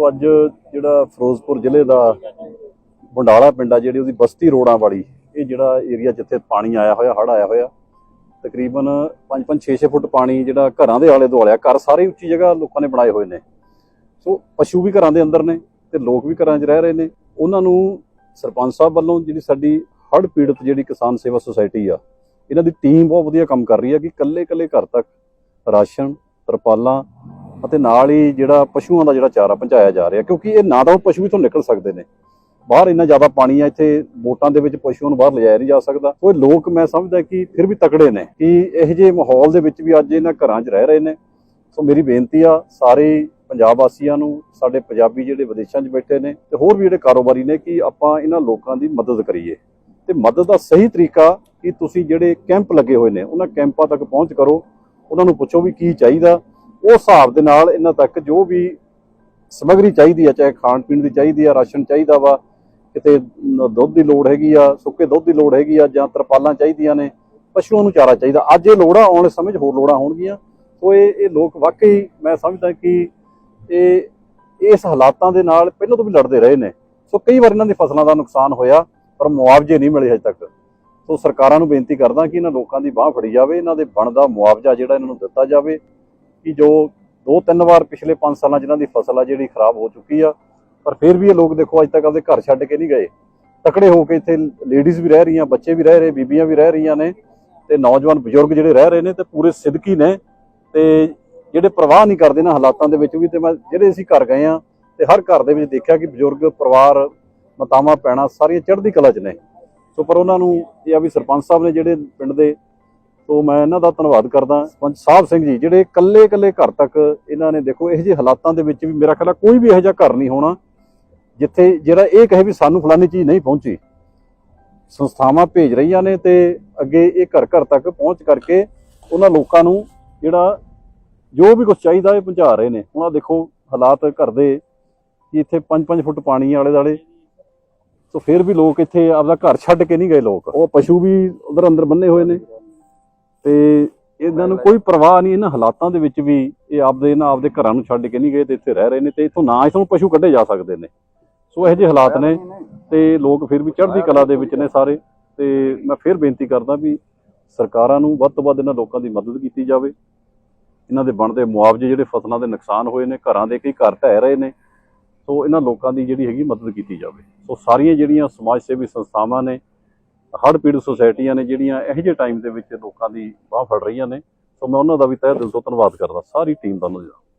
ਸੋ ਅੱਜ ਜਿਹੜਾ ਫਿਰੋਜ਼ਪੁਰ ਜ਼ਿਲ੍ਹੇ ਦਾ ਬੰਡਾਲਾ ਪਿੰਡ ਆ, ਜਿਹੜੀ ਉਹਦੀ ਬਸਤੀ ਰੋਡਾਂ ਵਾਲੀ, ਇਹ ਜਿਹੜਾ ਏਰੀਆ ਜਿੱਥੇ ਪਾਣੀ ਆਇਆ ਹੋਇਆ ਹੜ ਆਇਆ ਹੋਇਆ, ਤਕਰੀਬਨ 5-5 6-6 ਫੁੱਟ ਪਾਣੀ ਜਿਹੜਾ ਘਰਾਂ ਦੇ ਆਲੇ ਦੁਆਲੇ ਆ, ਘਰ ਸਾਰੇ ਉੱਚੀ ਜਗ੍ਹਾ ਲੋਕਾਂ ਨੇ ਬਣਾਏ ਹੋਏ ਨੇ। ਸੋ ਪਸ਼ੂ ਵੀ ਘਰਾਂ ਦੇ ਅੰਦਰ ਨੇ ਤੇ ਲੋਕ ਵੀ ਘਰਾਂ 'ਚ ਰਹਿ ਰਹੇ ਨੇ। ਉਹਨਾਂ ਨੂੰ ਸਰਪੰਚ ਸਾਹਿਬ ਵੱਲੋਂ ਜਿਹੜੀ ਸਾਡੀ ਹੜ ਪੀੜਤ ਜਿਹੜੀ ਕਿਸਾਨ ਸੇਵਾ ਸੁਸਾਇਟੀ ਆ, ਇਹਨਾਂ ਦੀ ਟੀਮ ਬਹੁਤ ਵਧੀਆ ਕੰਮ ਕਰ ਰਹੀ ਹੈ ਕਿ ਕੱਲੇ-ਕੱਲੇ ਘਰ ਤੱਕ ਰਾਸ਼ਨ, ਤਰਪਾਲਾਂ ਅਤੇ ਨਾਲ ਹੀ ਜਿਹੜਾ ਪਸ਼ੂਆਂ ਦਾ ਜਿਹੜਾ ਚਾਰਾ ਪਹੁੰਚਾਇਆ ਜਾ ਰਿਹਾ, ਕਿਉਂਕਿ ਇਹ ਨਾ ਤਾਂ ਉਹ ਪਸ਼ੂ ਇਥੋਂ ਨਿਕਲ ਸਕਦੇ ਨੇ। ਬਾਹਰ ਇੰਨਾ ਜ਼ਿਆਦਾ ਪਾਣੀ ਹੈ ਇੱਥੇ ਵੋਟਾਂ ਦੇ ਵਿੱਚ ਪਸ਼ੂਆਂ ਨੂੰ ਬਾਹਰ ਲਿਜਾਇਆ ਨਹੀਂ ਜਾ ਸਕਦਾ। ਉਹ ਲੋਕ ਮੈਂ ਸਮਝਦਾ ਕਿ ਫਿਰ ਵੀ ਤਕੜੇ ਨੇ ਕਿ ਇਹੋ ਜਿਹੇ ਮਾਹੌਲ ਦੇ ਵਿੱਚ ਵੀ ਅੱਜ ਇਹਨਾਂ ਘਰਾਂ 'ਚ ਰਹਿ ਰਹੇ ਨੇ। ਸੋ ਮੇਰੀ ਬੇਨਤੀ ਆ, ਸਾਰੇ ਪੰਜਾਬ ਵਾਸੀਆਂ ਨੂੰ, ਸਾਡੇ ਪੰਜਾਬੀ ਜਿਹੜੇ ਵਿਦੇਸ਼ਾਂ 'ਚ ਬੈਠੇ ਨੇ ਤੇ ਹੋਰ ਵੀ ਜਿਹੜੇ ਕਾਰੋਬਾਰੀ ਨੇ ਕਿ ਆਪਾਂ ਇਹਨਾਂ ਲੋਕਾਂ ਦੀ ਮਦਦ ਕਰੀਏ। ਤੇ ਮਦਦ ਦਾ ਸਹੀ ਤਰੀਕਾ ਕਿ ਤੁਸੀਂ ਜਿਹੜੇ ਕੈਂਪ ਲੱਗੇ ਹੋਏ ਨੇ, ਉਹਨਾਂ ਕੈਂਪਾਂ ਤੱਕ ਪਹੁੰਚ ਕਰੋ। ਉਹਨਾਂ ਨੂੰ ਪੁੱਛੋ ਵੀ ਕੀ ਚਾਹੀਦਾ। ਉਸ ਹਿਸਾਬ ਦੇ ਨਾਲ ਇਹਨਾਂ ਤੱਕ ਜੋ ਵੀ ਸਮੱਗਰੀ ਚਾਹੀਦੀ ਆ, ਚਾਹੇ ਖਾਣ ਪੀਣ ਦੀ ਚਾਹੀਦੀ ਆ, ਰਾਸ਼ਨ ਚਾਹੀਦਾ ਵਾ, ਕਿਤੇ ਦੁੱਧ ਦੀ ਲੋੜ ਹੈਗੀ ਆ, ਸੁੱਕੇ ਦੁੱਧ ਦੀ ਲੋੜ ਹੈਗੀ ਆ, ਜਾਂ ਤਰਪਾਲਾਂ ਚਾਹੀਦੀਆਂ ਨੇ, ਪਸ਼ੂਆਂ ਨੂੰ ਚਾਰਾ ਚਾਹੀਦਾ। ਅੱਜ ਇਹ ਲੋੜਾਂ ਆਉਣ ਵਾਲੇ ਸਮੇਂ 'ਚ ਹੋਰ ਲੋੜਾਂ ਹੋਣਗੀਆਂ। ਸੋ ਇਹ ਇਹ ਲੋਕ ਵਾਕਈ ਮੈਂ ਸਮਝਦਾ ਕਿ ਇਹ, ਇਸ ਹਾਲਾਤਾਂ ਦੇ ਨਾਲ ਪਹਿਲਾਂ ਤੋਂ ਵੀ ਲੜਦੇ ਰਹੇ ਨੇ। ਸੋ ਕਈ ਵਾਰ ਇਹਨਾਂ ਦੀ ਫਸਲਾਂ ਦਾ ਨੁਕਸਾਨ ਹੋਇਆ, ਪਰ ਮੁਆਵਜ਼ੇ ਨਹੀਂ ਮਿਲੇ ਹਜੇ ਤੱਕ। ਸੋ ਸਰਕਾਰਾਂ ਨੂੰ ਬੇਨਤੀ ਕਰਦਾ ਕਿ ਇਹਨਾਂ ਲੋਕਾਂ ਦੀ ਬਾਹ ਫੜੀ ਜਾਵੇ, ਇਹਨਾਂ ਦੇ ਬਣਦਾ ਮੁਆਵਜ਼ਾ ਜਿਹੜਾ ਇਹਨਾਂ ਨੂੰ ਦਿੱਤਾ ਜਾਵੇ। ਕਿ ਜੋ ਦੋ ਤਿੰਨ ਵਾਰ ਪਿਛਲੇ 5 ਸਾਲਾਂ ਜਿਨ੍ਹਾਂ ਦੀ ਫਸਲ ਆ ਜਿਹੜੀ ਖਰਾਬ ਹੋ ਚੁੱਕੀ ਆ, ਪਰ ਫਿਰ ਵੀ ਇਹ ਲੋਕ ਦੇਖੋ ਅੱਜ ਤੱਕ ਆਪਦੇ ਘਰ ਛੱਡ ਕੇ ਨਹੀਂ ਗਏ। ਤਕੜੇ ਹੋ ਕੇ ਇੱਥੇ ਲੇਡੀਜ਼ ਵੀ ਰਹਿ ਰਹੀਆਂ, ਬੱਚੇ ਵੀ ਰਹਿ ਰਹੇ, ਬੀਬੀਆਂ ਵੀ ਰਹਿ ਰਹੀਆਂ ਨੇ ਤੇ ਨੌਜਵਾਨ ਬਜ਼ੁਰਗ ਜਿਹੜੇ ਰਹਿ ਰਹੇ ਨੇ ਤੇ ਪੂਰੇ ਸਿੱਧਕੀ ਨੇ ਤੇ ਜਿਹੜੇ ਪ੍ਰਵਾਹ ਨਹੀਂ ਕਰਦੇ ਨਾ ਹਾਲਾਤਾਂ ਦੇ ਵਿੱਚ ਵੀ ਤੇ ਮੈਂ ਜਿਹੜੇ ਅਸੀਂ ਘਰ ਗਏ ਆ ਤੇ ਹਰ ਘਰ ਦੇ ਵਿੱਚ ਦੇਖਿਆ ਕਿ ਬਜ਼ੁਰਗ, ਪਰਿਵਾਰ, ਮਾਤਾਵਾਂ ਪੈਣਾ ਸਾਰੀਆਂ ਚੜ੍ਹਦੀ ਕਲਾ 'ਚ ਨੇ। ਸੋ ਪਰ ਉਹਨਾਂ ਨੂੰ ਇਹ ਆ ਵੀ ਸਰਪੰਚ ਸਾਹਿਬ ਨੇ ਜਿਹੜੇ ਪਿੰਡ ਦੇ ਸੋ ਮੈਂ ਇਹਨਾਂ ਦਾ ਧੰਨਵਾਦ ਕਰਦਾ ਪੰਚ ਸਾਹਿਬ ਸਿੰਘ ਜੀ, ਜਿਹੜੇ ਇਕੱਲੇ ਇਕੱਲੇ ਘਰ ਤੱਕ ਇਹਨਾਂ ਨੇ ਦੇਖੋ, ਇਹੋ ਜਿਹੇ ਹਾਲਾਤਾਂ ਦੇ ਵਿੱਚ ਵੀ ਮੇਰਾ ਖਿਆਲ ਕੋਈ ਵੀ ਇਹੋ ਜਿਹਾ ਘਰ ਨਹੀਂ ਹੋਣਾ, ਜਿੱਥੇ ਜਿਹੜਾ ਇਹ ਕਹੇ ਵੀ ਸਾਨੂੰ ਫਲਾਨੀ ਚੀਜ਼ ਨਹੀਂ ਪਹੁੰਚੀ। ਸੰਸਥਾਵਾਂ ਭੇਜ ਰਹੀਆਂ ਨੇ ਤੇ ਅੱਗੇ ਇਹ ਘਰ ਘਰ ਤੱਕ ਪਹੁੰਚ ਕਰਕੇ ਉਹਨਾਂ ਲੋਕਾਂ ਨੂੰ ਜਿਹੜਾ ਜੋ ਵੀ ਕੁਝ ਚਾਹੀਦਾ ਇਹ ਪਹੁੰਚਾ ਰਹੇ ਨੇ। ਹੁਣ ਆਹ ਦੇਖੋ ਹਾਲਾਤ ਘਰ ਦੇ, ਕਿ ਇੱਥੇ 5-5 ਫੁੱਟ ਪਾਣੀ ਆਲੇ ਦਾਲੇ ਸੋ ਫਿਰ ਵੀ ਲੋਕ ਇੱਥੇ ਆਪਦਾ ਘਰ ਛੱਡ ਕੇ ਨਹੀਂ ਗਏ ਲੋਕ। ਉਹ ਪਸ਼ੂ ਵੀ ਉਧਰ ਅੰਦਰ ਬੰਨੇ ਹੋਏ ਨੇ। ਤੇ ਇਹਨਾਂ ਨੂੰ ਕੋਈ ਪਰਵਾਹ ਨਹੀਂ, ਇਹਨਾਂ ਹਾਲਾਤਾਂ ਦੇ ਵਿੱਚ ਵੀ ਇਹ ਆਪਦੇ, ਇਹਨਾਂ ਆਪਦੇ ਘਰਾਂ ਨੂੰ ਛੱਡ ਕੇ ਨਹੀਂ ਗਏ ਤੇ ਇੱਥੇ ਰਹਿ ਰਹੇ ਨੇ ਤੇ ਇੱਥੋਂ ਨਾ ਇਥੋਂ ਪਸ਼ੂ ਕੱਢੇ ਜਾ ਸਕਦੇ ਨੇ। ਸੋ ਇਹੋ ਜਿਹੇ ਹਾਲਾਤ ਨੇ ਤੇ ਲੋਕ ਫਿਰ ਵੀ ਚੜ੍ਹਦੀ ਕਲਾ ਦੇ ਵਿੱਚ ਨੇ ਸਾਰੇ ਤੇ ਮੈਂ ਫਿਰ ਬੇਨਤੀ ਕਰਦਾ ਵੀ ਸਰਕਾਰਾਂ ਨੂੰ ਵੱਧ ਤੋਂ ਵੱਧ ਇਹਨਾਂ ਲੋਕਾਂ ਦੀ ਮਦਦ ਕੀਤੀ ਜਾਵੇ। ਇਹਨਾਂ ਦੇ ਬਣਦੇ ਮੁਆਵਜ਼ੇ ਜਿਹੜੇ ਫਸਲਾਂ ਦੇ ਨੁਕਸਾਨ ਹੋਏ ਨੇ, ਘਰਾਂ ਦੇ ਕਈ ਘਰ ਢਹਿ ਰਹੇ ਨੇ, ਸੋ ਇਹਨਾਂ ਲੋਕਾਂ ਦੀ ਜਿਹੜੀ ਹੈਗੀ ਮਦਦ ਕੀਤੀ ਜਾਵੇ। ਸੋ ਸਾਰੀਆਂ ਜਿਹੜੀਆਂ ਸਮਾਜ ਸੇਵੀ ਸੰਸਥਾਵਾਂ ਨੇ ਹੜ੍ਹ ਪੀੜਤ ਸੁਸਾਇਟੀਆਂ ਨੇ ਜਿਹੜੀਆਂ ਇਹੋ ਜਿਹੇ ਟਾਈਮ ਦੇ ਵਿੱਚ ਲੋਕਾਂ ਦੀ ਬਾਹ ਫੜ ਰਹੀਆਂ ਨੇ। ਸੋ ਮੈਂ ਉਹਨਾਂ ਦਾ ਵੀ ਤਹਿ ਦਿਲ ਤੋਂ ਧੰਨਵਾਦ ਕਰਦਾ। ਸਾਰੀ ਟੀਮ ਦਾ ਉਹਨਾਂ ਦਾ